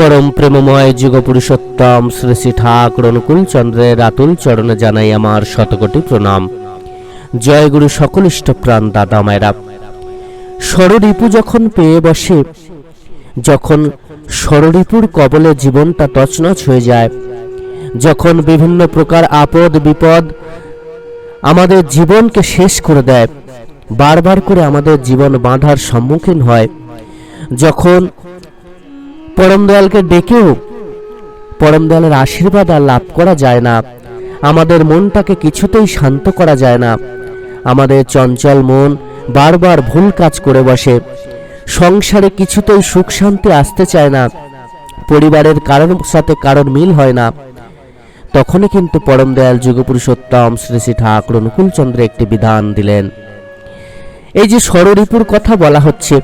পরম প্রেমময় যুগ পুরুষোত্তম শ্রী শ্রী ঠাকুর অনুকূল চন্দ্রের আতুল চরণে জানাই আমার শতকোটি প্রণাম। জয় গুরু সকল ইষ্টপ্রাণ দাদা মায়েরা। ষড়রিপু যখন পেয়ে বসে, যখন ষড়রিপুর কবলে জীবনটা তছনছ হয়ে যায়, যখন বিভিন্ন প্রকার আপদ বিপদ আমাদের জীবনকে শেষ করে দেয়, বারবার করে আমাদের জীবন বাঁধার সম্মুখীন হয়, যখন পরম দয়ালকে ডেকেও পরম দয়ালের আশীর্বাদ আর লাভ করা যায় না। আমাদের মনটাকে কিছুতেই শান্ত করা যায় না। আমাদের চঞ্চল মন বারবার ভুল কাজ করে বসে। সংসারে কিছুতেই সুখ শান্তি আসতে চায় না। পরিবারের কারোর সাথে কারোর মিল হয় না। তখনই কিন্তু পরম দয়াল যুগপুরুষোত্তম শ্রী শ্রী ঠাকুর অনুকূলচন্দ্র একটি বিধান দিলেন। এই যে ষড়রিপুর কথা বলা হচ্ছে,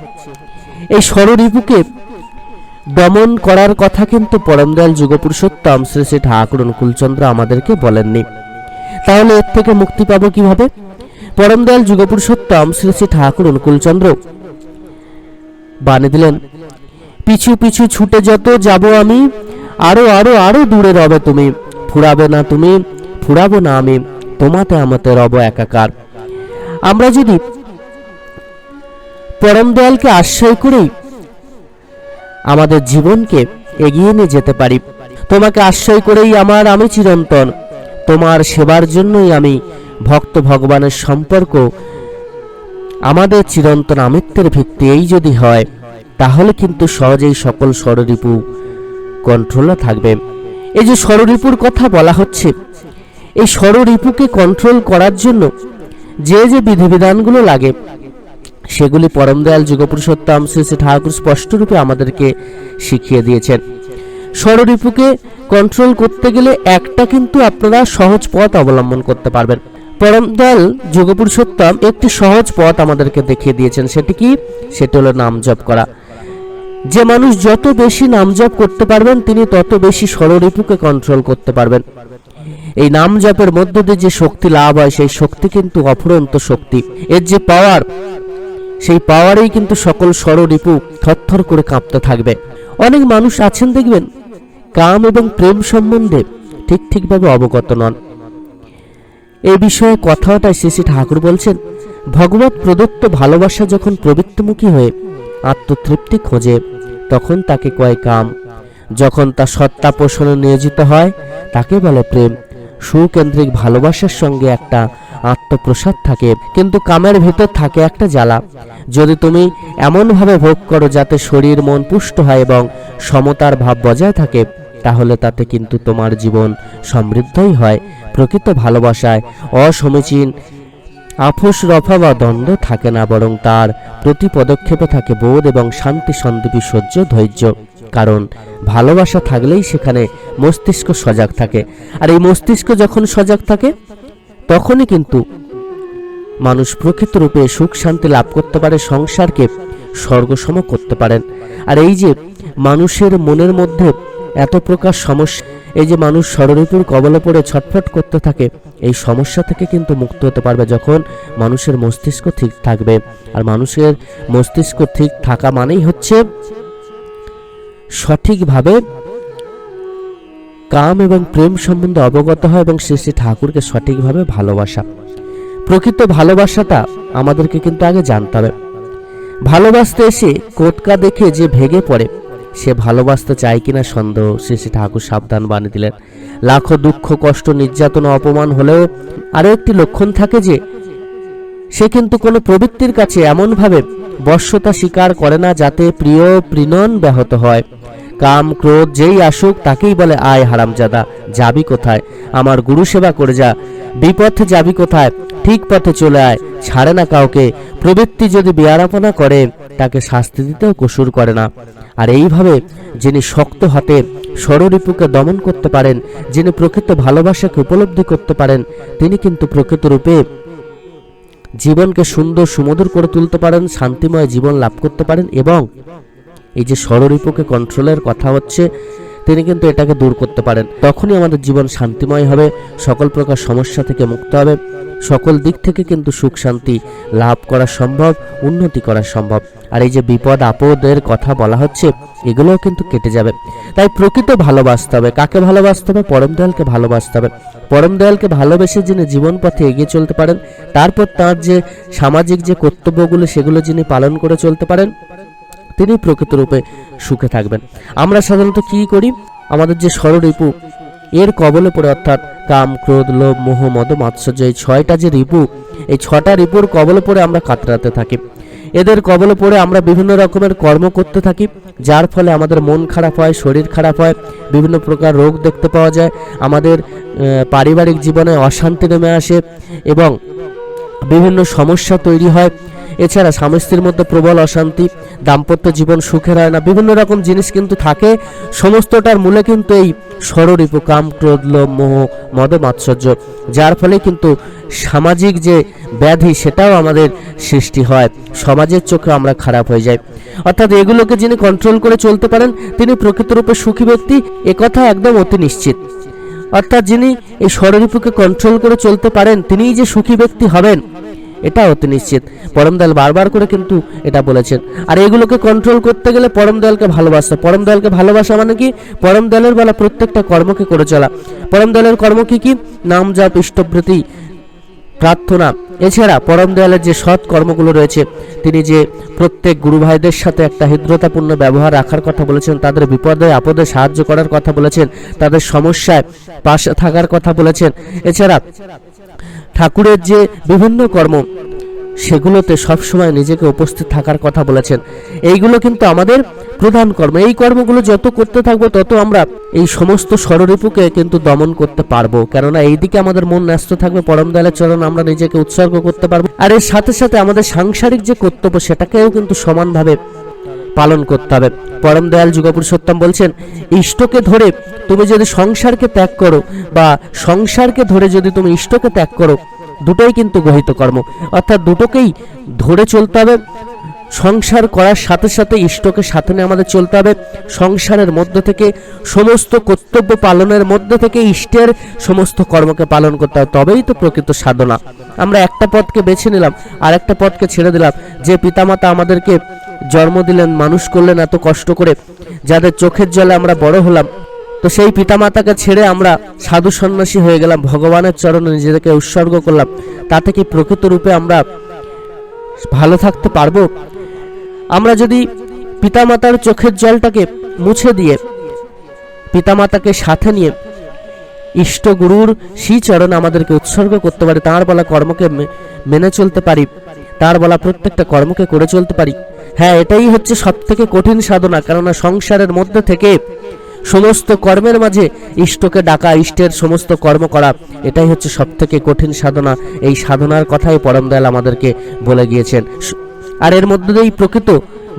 এই ষড়রিপুকে দমন করার কথা কিন্তু পরমদয়াল যুগপুরুষোত্তম শ্রী শ্রী ঠাকুর অনুকূলচন্দ্র আমাদেরকে বলেননি। তাহলে এর থেকে মুক্তি পাবো কীভাবে? পরমদয়াল যুগপুরুষোত্তম শ্রী শ্রী ঠাকুর অনুকূলচন্দ্র বানিয়ে দিলেন, পিছু পিছু ছুটে যত যাব আমি, আরও আরও আরও দূরে রবে তুমি। ফুরাবে না তুমি, ফুরাবো না আমি, তোমাতে আমাতে রব একাকার। আমরা যদি পরম দয়ালকে আশ্রয় করেই আমাদের জীবনকে এগিয়ে নিয়ে যেতে পারি। তোমাকে আশ্রয় করেই আমার আমি চিরন্তন। তোমার সেবার জন্যই আমি ভক্ত ভগবানের সম্পর্ক। আমাদের চিরন্তন আমিত্বের ভিত্তি এই যদি হয়, তাহলে কিন্তু সহজেই সকল ষড়রিপু কন্ট্রোলে থাকবে। এই যে ষড়রিপুর কথা বলা হচ্ছে, এই ষড়রিপুকে কন্ট্রোল করার জন্য যে যে বিধিবিধানগুলো লাগে সেগুলি পরম দয়াল যুগপুরুষোত্তম শ্রী শ্রী ঠাকুর স্পষ্টরূপে আমাদেরকে শিখিয়ে দিয়েছেন। ষড়রিপুকে কন্ট্রোল করতে গেলে একটা কিন্তু আপনারা সহজ পথ অবলম্বন করতে পারবেন। পরম দয়াল যুগপুরুষোত্তম একটি সহজ পথ আমাদেরকে দেখিয়ে দিয়েছেন, সেটি কি? সেটি হলো নাম জপ করা। যে মানুষ যত বেশি নাম জপ করতে পারবেন, তিনি তত বেশি ষড়রিপুকে কন্ট্রোল করতে পারবেন। এই নাম জপের মধ্য দিয়ে যে শক্তি লাভ হয়, সেই শক্তি কিন্তু অফুরন্ত শক্তি। এর যে পাওয়ার সেই পাওয়ারেই কিন্তু সকল ষড়রিপু থরথর করে কাঁপতে থাকবে। অনেক মানুষ আছেন দেখবেন, কাম এবং প্রেম সম্বন্ধে ঠিক ঠিকভাবে অবগত নন। এই বিষয়ে কথাটা শ্রী শ্রী ঠাকুর বলছেন ভগবত প্রদত্ত ভালোবাসা যখন প্রবৃত্তিমুখী হয়ে আত্মতৃপ্তি খোঁজে, তখন তাকে কয় কাম। যখন তা সত্তা পোষণে নিয়োজিত হয়, তাকে বলে প্রেম। সুকেন্দ্রিক ভালোবাসার সঙ্গে একটা আত্মপ্রসাদ থাকে, কিন্তু কামের ভেতর থাকে একটা জ্বালা। যদি তুমি এমনভাবে ভোগ করো যাতে শরীর মন পুষ্ট হয় এবং সমতার ভাব বজায় থাকে, তাহলে তাতে কিন্তু তোমার জীবন সমৃদ্ধই হয়। প্রকৃত ভালোবাসায় অসমীচীন আফস রফা বা দ্বন্দ্ব থাকে না, বরং তার প্রতি পদক্ষেপে থাকে বোধ এবং শান্তি সন্দীপী সহ্য ধৈর্য। কারণ ভালোবাসা থাকলেই সেখানে মস্তিষ্ক সজাগ থাকে। আর এই মস্তিষ্ক যখন সজাগ থাকে তখনই কিন্তু মানুষ প্রকৃত রূপে সুখ শান্তি লাভ করতে পারে, সংসারকে স্বর্গসম করতে পারেন। আর এই যে মানুষের মনের মধ্যে এত প্রকার সমস্যা, এই যে মানুষ ষড়রিপুর কবলে পড়ে ছটফট করতে থাকে, এই সমস্যা থেকে কিন্তু মুক্ত হতে পারবে যখন মানুষের মস্তিষ্ক ঠিক থাকবে। আর মানুষের মস্তিষ্ক ঠিক থাকা মানেই হচ্ছে সঠিকভাবে কাম এবং প্রেম সম্বন্ধে অবগত হয় এবং শ্রী শ্রী ঠাকুরকে সঠিকভাবে ভালোবাসা। প্রকৃত ভালোবাসাটা আমাদেরকে কিন্তু আগে জানতে হবে। ভালোবাসতে এসে কোটকা দেখে যে ভেগে পড়ে, সে ভালোবাসতে চায় কিনা সন্দেহ, শ্রী শ্রী ঠাকুর সাবধান বানিয়ে দিলেন। লাখো দুঃখ, কষ্ট, নির্যাতন, অপমান হলেও আরও একটি লক্ষণ থাকে যে, সে কিন্তু কোনো প্রবৃত্তির কাছে এমনভাবে বশ্যতা স্বীকার করে না যাতে প্রিয়, প্রিণন ব্যাহত হয়। কাম, ক্রোধ, যেই আসুক, তাকেই বলে, আয় হারামজাদা, যাবি কোথায়? আমার গুরু সেবা করে যা। বিপথে যাবি কোথায়? ঠিক পথে চলে আয়। ছাড়ে না কাউকে। প্রবৃত্তি যদি বেয়ারাপনা করে, তাকে শাস্তি দিতেও কসুর করে না। আর এইভাবে যিনি শক্ত হাতে ষড়রিপুকে দমন করতে পারেন, যিনি প্রকৃত ভালোবাসাকে উপলব্ধি করতে পারেন, তিনি কিন্তু প্রকৃত রূপে জীবনকে সুন্দর সুমধুর করে তুলতে পারেন, শান্তিময় জীবন লাভ করতে পারেন এবং এই যে ষড়রিপুকে কন্ট্রোলের কথা হচ্ছে, তিনি কিন্তু এটাকে দূর করতে পারেন। তখনই আমাদের জীবন শান্তিময় হবে, সকল প্রকার সমস্যা থেকে মুক্ত হবে, সকল দিক থেকে কিন্তু সুখ শান্তি লাভ করা সম্ভব, উন্নতি করা সম্ভব। আর এই যে বিপদ আপদের কথা বলা হচ্ছে, এগুলোও কিন্তু কেটে যাবে। তাই প্রকৃত ভালোবাসতে হবে। কাকে ভালোবাসতে হবে? পরম দয়ালকে ভালোবাসতে হবে। পরম দয়ালকে ভালোবেসে যিনি জীবন পথে এগিয়ে চলতে পারেন, তারপর তার যে সামাজিক যে কর্তব্যগুলো, সেগুলো যিনি পালন করে চলতে পারেন তিনি প্রকৃতরূপে সুখে থাকবেন। আমরা সাধারণত কি করি? আমাদের যে ষড়রিপু এর কবলে পড়ে অর্থাৎ কাম, ক্রোধ, লোভ, মোহ, মদ, মাৎসর্য, এই ছয়টা যে রিপু, এই ছটা রিপুর কবলে পড়ে আমরা কাতরাতে থাকি। এদের কবলে পড়ে আমরা বিভিন্ন রকমের কর্ম করতে থাকি, যার ফলে আমাদের মন খারাপ হয়, শরীর খারাপ হয়, বিভিন্ন প্রকার রোগ দেখতে পাওয়া যায়, আমাদের পারিবারিক জীবনে অশান্তি নেমে আসে এবং বিভিন্ন সমস্যা তৈরি হয়। এছাড়া স্বামী স্ত্রীর মধ্যে প্রবল অশান্তি দাম্পত্য জীবন সুখের হয় না। বিভিন্ন রকম জিনিস কিন্তু থাকে। সমস্তটার মূলে কিন্তু এই ষড়রিপু কাম ক্রোধ মোহ, মদ, মাৎসর্য, যার ফলে কিন্তু সামাজিক যে ব্যাধি, সেটাও আমাদের সৃষ্টি হয়। সমাজের চোখে আমরা খারাপ হয়ে যাই। অর্থাৎ এগুলোকে যিনি কন্ট্রোল করে চলতে পারেন, তিনি প্রকৃতরূপে সুখী ব্যক্তি একথা একদম অতি নিশ্চিত। অর্থাৎ যিনি এই ষড়রিপুকে কন্ট্রোল করে চলতে পারেন, তিনিই যে সুখী ব্যক্তি হবেন এটা অতি নিশ্চিত। পরমদয়াল বারবার করে কিন্তু এটা বলেছেন। আর এগুলোকে কন্ট্রোল করতে গেলে পরমদয়ালকে ভালোবাসা পরমদয়ালকে ভালোবাসা মানে কি? পরমদয়ালের বলা প্রত্যেকটা কর্মকে করে চলা। পরমদয়ালের কর্ম কি কি? নাম জাপ, ইষ্টভৃতি, প্রার্থনা। এছাড়া পরম দয়ালের যে সৎ কর্মগুলো রয়েছে, তিনি যে প্রত্যেক গুরু ভাইদের সাথে একটা হৃদ্রতাপূর্ণ ব্যবহার রাখার কথা বলেছেন, তাদের বিপদে, আপদে সাহায্য করার কথা বলেছেন, তাদের সমস্যায় পাশে থাকার কথা বলেছেন। এছাড়া ঠাকুরের যে বিভিন্ন কর্ম, সেগুলোতে সবসময় নিজেকে উপস্থিত থাকার কথা বলেছেন। এইগুলো কিন্তু আমাদের প্রধান কর্ম। এই কর্মগুলো যত করতে থাকব, তত আমরা এই সমস্ত ষড়রিপুকে কিন্তু দমন করতে পারব। কেননা এইদিকে আমাদের মন ন্যস্ত থাকবে, পরম দয়ালের চরণ আমরা নিজেকে উৎসর্গ করতে পারব। আর এর সাথে সাথে আমাদের সাংসারিক যে কর্তব্য, সেটাকেও কিন্তু সমানভাবে পালন করতে হবে। পরম দয়াল যুগপুরুষোত্তম বলছেন, ইষ্টকে ধরে তুমি যদি সংসারকে ত্যাগ করো বা সংসারকে ধরে যদি তুমি ইষ্টকে ত্যাগ করো, দুটোই কিন্তু গহিত কর্ম। অর্থাৎ দুটোকেই ধরে চলতে হবে। সংসার করার সাথে সাথে ইষ্টকে সাথে নিয়ে আমাদের চলতে হবে। সংসারের মধ্যে থেকে সমস্ত কর্তব্য পালনের মধ্যে থেকে ইষ্টের সমস্ত কর্মকে পালন করতে হবে। তবেই তো প্রকৃত সাধনা। আমরা একটা পথকে বেছে নিলাম আর একটা পথকে ছেড়ে দিলাম। যে পিতামাতা আমাদেরকে জন্ম দিলেন, মানুষ করলেন এত কষ্ট করে, যাদের চোখের জলে আমরা বড় হলাম, তো সেই পিতামাতাকে ছেড়ে আমরা সাধু সন্ন্যাসী হয়ে গেলাম, ভগবানের চরণে নিজেদেরকে উৎসর্গ করলাম। তাতে কি প্রকৃত রূপে আমরা ভালো থাকতে পারব? আমরা যদি পিতামাতার চোখের জলটাকে মুছে দিয়ে, পিতামাতাকে সাথে নিয়ে ইষ্ট গুরুর শ্রীচরণ আমাদেরকে উৎসর্গ করতে পারি, তাঁর বলা কর্মকে মেনে চলতে পারি, তার বলা প্রত্যেকটা কর্মকে করে চলতে পারি হ্যাঁ এটাই হচ্ছে সব থেকে কঠিন সাধনা। কেননা সংসারের মধ্যে থেকে সমস্ত কর্মের মাঝে ইষ্টকে ডাকা, ইষ্টের সমস্ত কর্ম করা, এটাই হচ্ছে সব থেকে কঠিন সাধনা। এই সাধনার কথাই পরম দয়াল আমাদেরকে বলে গিয়েছেন। আর এর মধ্যে দিয়েই প্রকৃত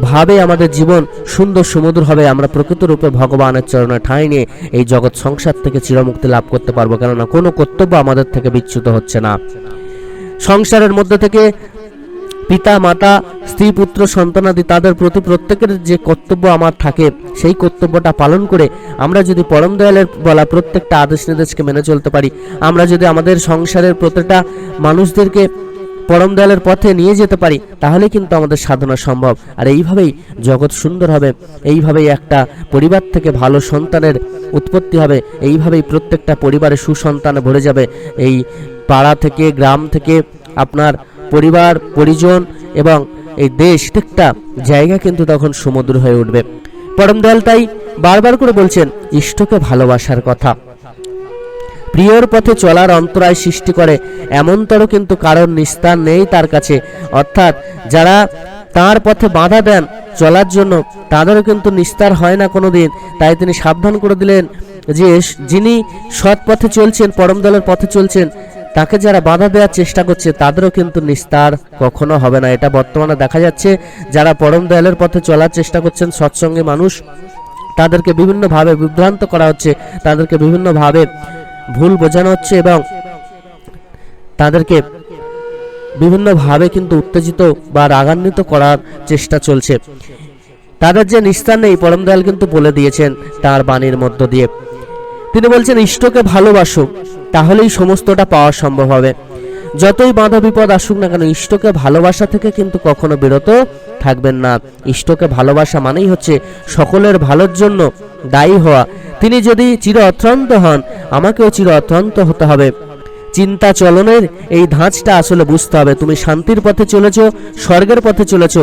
ভাবে আমাদের জীবন সুন্দর সুমধুর হবে। আমরা প্রকৃত রূপে ভগবানের চরণে ঠাঁই নিয়ে এই জগৎ সংসার থেকে চিরমুক্তি লাভ করতে পারব। কেননা কোনো কর্তব্য আমাদের থেকে বিচ্যুত হচ্ছে না। সংসারের মধ্যে থেকে পিতা, মাতা স্ত্রী, পুত্র সন্তানাদি তাদের প্রতি প্রত্যেকের যে কর্তব্য আমার থাকে, সেই কর্তব্যটা পালন করে আমরা যদি পরম দয়ালের বলা প্রত্যেকটা আদেশ নির্দেশকে মেনে চলতে পারি, আমরা যদি আমাদের সংসারের প্রত্যেকটা মানুষদেরকে পরম দয়ালের পথে নিয়ে যেতে পারি, তাহলে কিন্তু আমাদের সাধনা সম্ভব। আর এইভাবেই জগৎ সুন্দর হবে, এইভাবেই একটা পরিবার থেকে ভালো সন্তানের উৎপত্তি হবে, এইভাবেই প্রত্যেকটা পরিবারে সুসন্তানে ভরে যাবে। এই পাড়া থেকে, গ্রাম থেকে আপনার পরিবার, পরিজন এবং এই দেশ প্রত্যেকটা জায়গা কিন্তু তখন সমুদ্র হয়ে উঠবে। পরম দয়াল তাই বারবার করে বলছেন, ইষ্টকে ভালোবাসার কথা। প্রিয়র পথে চলার অন্তরায় সৃষ্টি করে এমনতর কিন্তু কারণ নিস্তার নেই তার কাছে। অর্থাৎ যারা তার পথে বাধা দেন চলার জন্য, তাদেরও কিন্তু নিস্তার হয় না কোনো দিন তাই তিনি সাবধান করে দিলেন যে, যিনি সৎ পথে চলছেন, পরম দলের পথে চলছেন তাকে যারা বাধা দেওয়ার চেষ্টা করছে, তাদেরও কিন্তু নিস্তার কখনো হবে না। এটা বর্তমানে দেখা যাচ্ছে, যারা পরম দয়ালের পথে চলার চেষ্টা করছেন, সৎসঙ্গে মানুষ, তাদেরকে বিভিন্নভাবে বিভ্রান্ত করা হচ্ছে, তাদেরকে বিভিন্নভাবে ভুল বোঝানো হচ্ছে এবং তাদেরকে বিভিন্নভাবে কিন্তু উত্তেজিত বা রাগান্বিত করার চেষ্টা চলছে। তাদের যে নিস্তার নেই, পরম দয়াল কিন্তু বলে দিয়েছেন তার বাণীর মধ্য দিয়ে। তিনি বলছেন, ইষ্টকে ভালোবাসো তাহলেই সমস্তটা পাওয়া সম্ভব হবে। যতই বাধা বিপদ আসুক না কেন, ইষ্টকে ভালোবাসা থেকে কিন্তু কখনো বিরত থাকবেন না। ইষ্টকে ভালোবাসা মানেই হচ্ছে সকলের ভালোর জন্য দায়ী হওয়া। তিনি যদি চির হন, আমাকেও চির হতে হবে। চিন্তা চলনের এই ধাঁচটা আসলে বুঝতে হবে। তুমি শান্তির পথে চলেছ, স্বর্গের পথে চলেছ,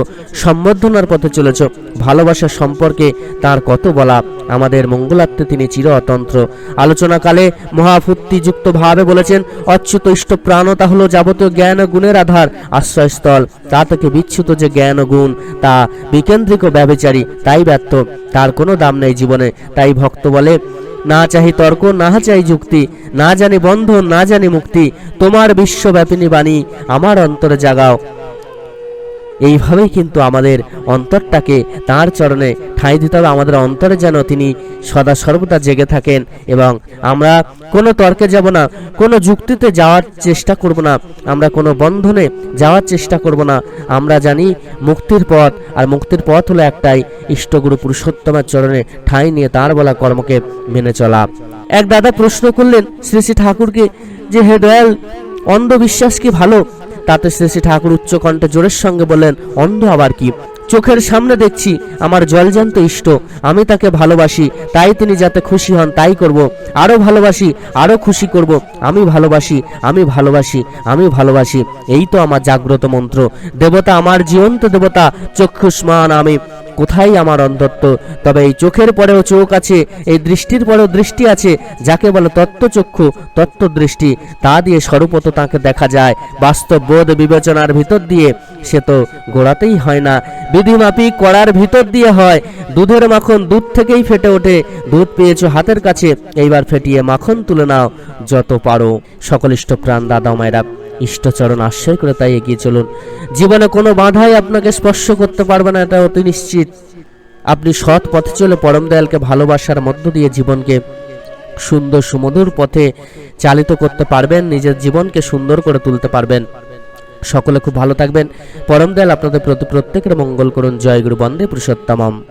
সম্বর্ধনার পথে চলেছ। ভালোবাসার সম্পর্কে তার কত বলা, আমাদের মঙ্গলার্থে তিনি চির অতন্ত্র আলোচনাকালে মহাফুক্তিযুক্ত ভাবে বলেছেন, অচ্যুত ইষ্ট প্রাণতা হলো যাবতীয় জ্ঞান ও গুণের আধার, আশ্রয়স্থল। তা থেকে বিচ্ছুত যে জ্ঞান ও গুণ, তা বিকেন্দ্রিক ও ব্যভিচারী, তাই ব্যর্থ। তার কোনো দাম নেই জীবনে। তাই ভক্ত বলে না চাহি তর্ক, না চাই যুক্তি, না জানি বন্ধন, না জানি মুক্তি, তোমার বিশ্বব্যাপিনী বাণী আমার অন্তরে জাগাও। এইভাবেই কিন্তু আমাদের অন্তরটাকে তার চরণে ঠাঁই দিতে হবে। আমাদের অন্তরে যেন তিনি সদা সর্বদা জেগে থাকেন এবং আমরা কোনো তর্কে যাব না, কোনো যুক্তিতে যাওয়ার চেষ্টা করব না, আমরা কোনো বন্ধনে যাওয়ার চেষ্টা করব না। আমরা জানি মুক্তির পথ, আর মুক্তির পথ হলো একটাই ইষ্টগুরু পুরুষোত্তমের চরণে ঠাঁই নিয়ে তার বলা কর্মকে মেনে চলা। এক দাদা প্রশ্ন করলেন, শ্রী শ্রী ঠাকুরকে যে, হে দয়াল, অন্ধবিশ্বাস কি ভালো? তাতে শ্রী ঠাকুর উচ্চকণ্ঠে জোরের সঙ্গে বললেন, অন্ধ আবার কি? চোখের সামনে দেখছি আমার জলজান্ত ইষ্ট, আমি তাকে ভালোবাসি, তাই তিনি যাতে খুশি হন তাই করব। আরও ভালোবাসি আরও খুশি করব। আমি ভালোবাসি আমি ভালোবাসি আমি ভালোবাসি। এই তো আমার জাগ্রত মন্ত্র। দেবতা আমার জীবন্ত দেবতা, চক্ষুষ্মান আমি। কোথায় আমার অন্ধত্ব তবে এই চোখের পরেও চোখ আছে, এই দৃষ্টির পরেও দৃষ্টি আছে, যাকে বলে তত্ত্বচক্ষু, তত্ত্বদৃষ্টি। তা দিয়ে স্বরূপত তাকে দেখা যায়। বাস্তব বোধ বিবেচনার ভিতর দিয়ে সে তো গোড়াতেই হয় না। বিধিমাপি করার ভিতর দিয়ে হয়। দুধের মাখন দুধ থেকেই ফেটে ওঠে। দুধ পেয়েছ হাতের কাছে, এইবার ফেটিয়ে মাখন তুলে নাও, যত পারো। সকলিষ্ট প্রাণ দাদা মায়েরা ইষ্টচরণ আশ্রয় করে তাই এগিয়ে চলুন। জীবনে কোনো বাধাই আপনাকে স্পর্শ করতে পারবে না, এটা অতি নিশ্চিত। আপনি সৎ পথে চলে পরম দয়ালকে ভালোবাসার মধ্য দিয়ে জীবনকে সুন্দর সুমধুর পথে চালিত করতে পারবেন, নিজের জীবনকে সুন্দর করে তুলতে পারবেন। সকলে খুব ভালো থাকবেন। পরম দয়াল আপনাদের প্রতি প্রত্যেকের মঙ্গল করুন। জয় গুরু বন্দে পুরুষোত্তমম।